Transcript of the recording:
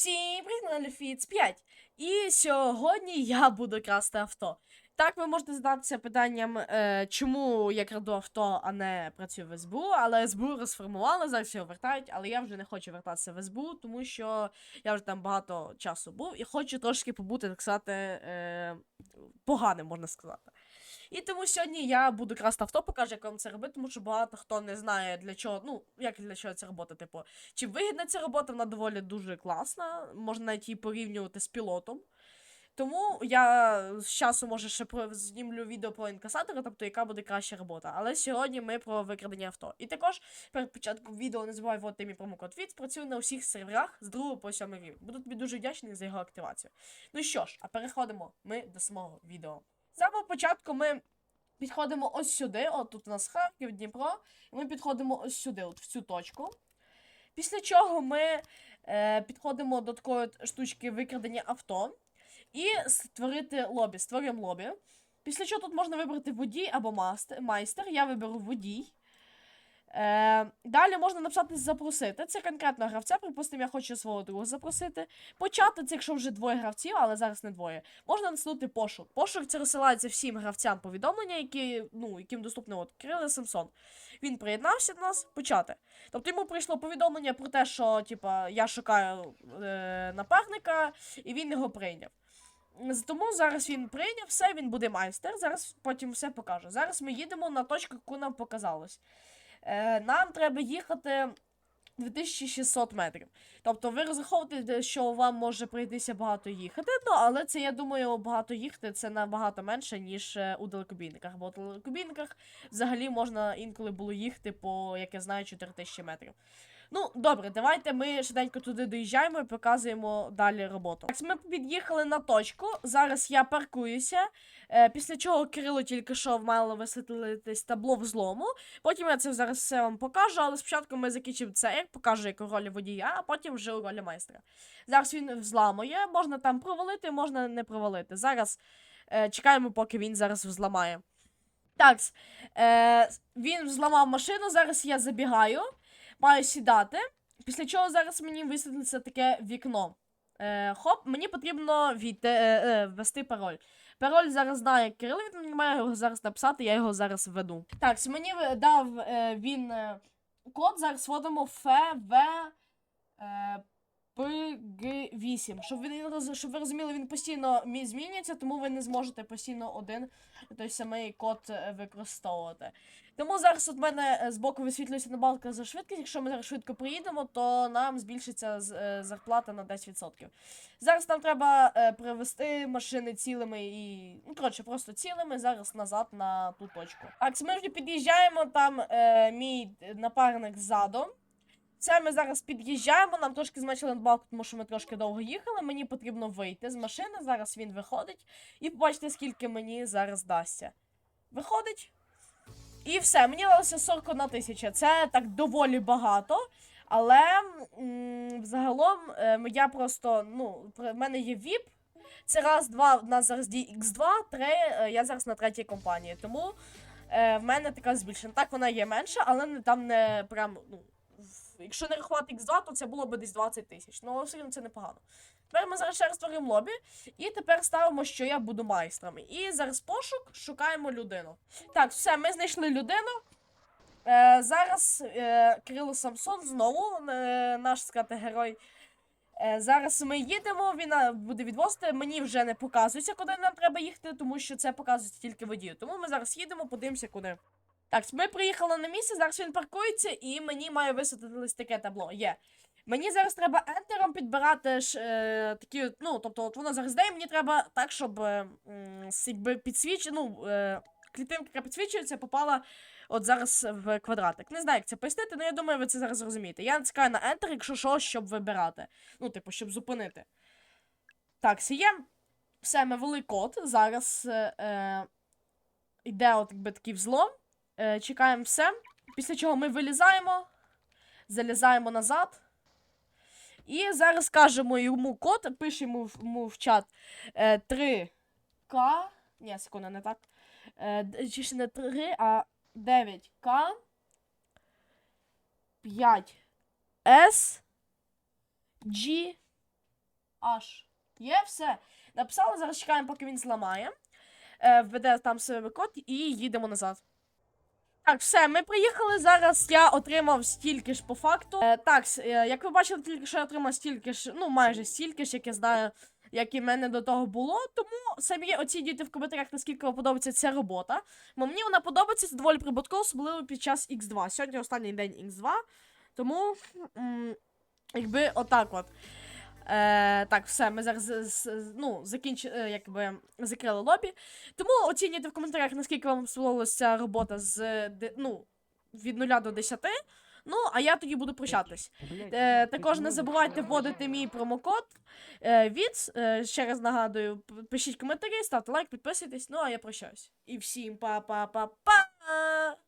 Всім привіт, Лефіц 5. І сьогодні я буду красти авто. Так, ви можете задатися питанням, е, чому я краду авто, а не працюю в СБУ, але СБУ розформували, зараз його вертають, але я вже не хочу вертатися в СБУ, тому що я вже там багато часу був і хочу трошки побути, так сказати, е, поганим, можна сказати. І тому сьогодні я буду красти авто, покажу, як вам це робити, тому що багато хто не знає для чого, ну, як для чого ця робота, типу. Чи вигідна ця робота, вона доволі дуже класна, можна навіть її порівнювати з пілотом. Тому я з часу, може, ще про знімлю відео про інкасатора, тобто яка буде краща робота. Але сьогодні ми про викрадення авто. І також перед початком відео не забувай вводити мій промокод ВІЦ, працюю на усіх серверах з 2 по 7 рівень. Буду тобі дуже вдячний за його активацію. Ну що ж, а переходимо ми до самого відео. З самого початку ми підходимо ось сюди, от тут у нас Харків, Дніпро, і ми підходимо ось сюди, от в цю точку. Після чого ми е, підходимо до такої штучки викрадення авто і створити лобі. Створюємо лобі. Після чого тут можна вибрати водій або майстер. Я виберу водій. Е, далі можна написати запросити. Це конкретно гравця. Припустимо, я хочу свого друга запросити. Почати це, якщо вже двоє гравців, але зараз не двоє. Можна натиснути пошук. Пошук це розсилається всім гравцям повідомлення, які, ну, яким доступно от Кирило Самсон. Він приєднався до нас почати. Тобто йому прийшло повідомлення про те, що типа, я шукаю е, напарника, і він його прийняв. Тому зараз він прийняв все, він буде майстер. Зараз потім все покаже. Зараз ми їдемо на точку, яку нам показалось. Е, нам треба їхати 2600 метрів. Тобто ви розраховуєте, що вам може прийтися багато їхати, ну але це, я думаю, багато їхати це набагато менше, ніж е, у далекобійниках. Бо у далекобійниках взагалі можна інколи було їхати по, як я знаю, 4000 метрів. Ну, добре, давайте ми швиденько туди доїжджаємо і показуємо далі роботу. Так, ми під'їхали на точку. Зараз я паркуюся. Е, після чого Кирило тільки що мало висвітлитись табло взлому. Потім я це зараз все вам покажу, але спочатку ми закінчимо це, як покажу, як у ролі водія, а потім вже у ролі майстра. Зараз він взламує, можна там провалити, можна не провалити. Зараз е, чекаємо, поки він зараз взламає. Так, е, він взламав машину, зараз я забігаю, маю сідати. Після чого зараз мені висвітлиться таке вікно. Е, хоп, мені потрібно війти, е, е, ввести пароль. Пароль зараз знає Кирило, він має його зараз написати, я його зараз введу. Так, мені дав е, він е, код, зараз вводимо ФВ е, PG8. Щоб, роз- щоб ви розуміли, він постійно змінюється, тому ви не зможете постійно один той самий код е, використовувати. Тому зараз от мене е, збоку висвітлюється набалка за швидкість. Якщо ми зараз швидко приїдемо, то нам збільшиться з- е, зарплата на 10%. Зараз нам треба привезти машини цілими і. Ну, коротше, просто цілими зараз назад на ту точку. Так, ми вже під'їжджаємо, там е, мій напарник ззаду. Це ми зараз під'їжджаємо, нам трошки зменшили надбавку, тому що ми трошки довго їхали. Мені потрібно вийти з машини. Зараз він виходить. І побачите, скільки мені зараз дасться. Виходить. І все, мені далося 41 тисяча. Це так доволі багато. Але взагалом е, я просто, ну, в мене є VIP. Це раз, два, в нас зараз X2, три, е, я зараз на третій компанії. Тому е, в мене така збільшена. Так вона є менша, але там не прям, ну, якщо не рахувати X2, то це було б десь 20 тисяч. Ну, все рівно це непогано. Тепер ми зараз ще раз створимо лобі, і тепер ставимо, що я буду майстром. І зараз пошук, шукаємо людину. Так, все, ми знайшли людину. Е, зараз е, Кирило Самсон знову е, наш сказати, герой. Е, зараз ми їдемо, він буде відвозити. Мені вже не показується, куди нам треба їхати, тому що це показується тільки водію. Тому ми зараз їдемо, подивимося, куди. Так, ми приїхали на місце, зараз він паркується, і мені має висвітлитись таке табло. Є. Мені зараз треба ентером підбирати ж, е, такі, ну, тобто, от воно зараз дає, мені треба так, щоб е, підсвіч... ну, е, клітинка, яка підсвічується, попала от зараз в квадратик. Не знаю, як це пояснити, але я думаю, ви це зараз зрозумієте. Я натискаю на Enter, якщо що, щоб вибирати. Ну, типу, щоб зупинити. Так, сіє. Все, ми ввели код. Зараз е, е, йде от якби такий взлом. Е, чекаємо все. Після чого ми вилізаємо, залізаємо назад. І зараз кажемо йому код, пишемо йому в чат е, 3К. Ні, секунду, не так. Е, чи ще не 3, а 9К. 5 С G Аж. Є все. Написали, зараз чекаємо, поки він зламає. Е, введе там себе код і їдемо назад. Так, все, ми приїхали. Зараз я отримав стільки ж по факту. Е, так, е, як ви бачили, тільки що я отримав стільки ж, ну майже стільки ж, як я знаю, як і в мене до того було. Тому самі оцінюйте в коментарях, наскільки вам подобається ця робота. Бо мені вона подобається, це доволі прибутково, особливо під час X2. Сьогодні останній день X2. Тому, м, якби отак от. Е, так, все, ми зараз ну, закінч... е, якби, закрили лобі. Тому оцінюйте в коментарях, наскільки вам сподобалася робота з ну, від 0 до 10. Ну, а я тоді буду прощатись. Е, також не забувайте вводити мій промокод е, від. Е, ще раз нагадую, пишіть коментарі, ставте лайк, підписуйтесь. Ну, а я прощаюсь. І всім па-па-па-па!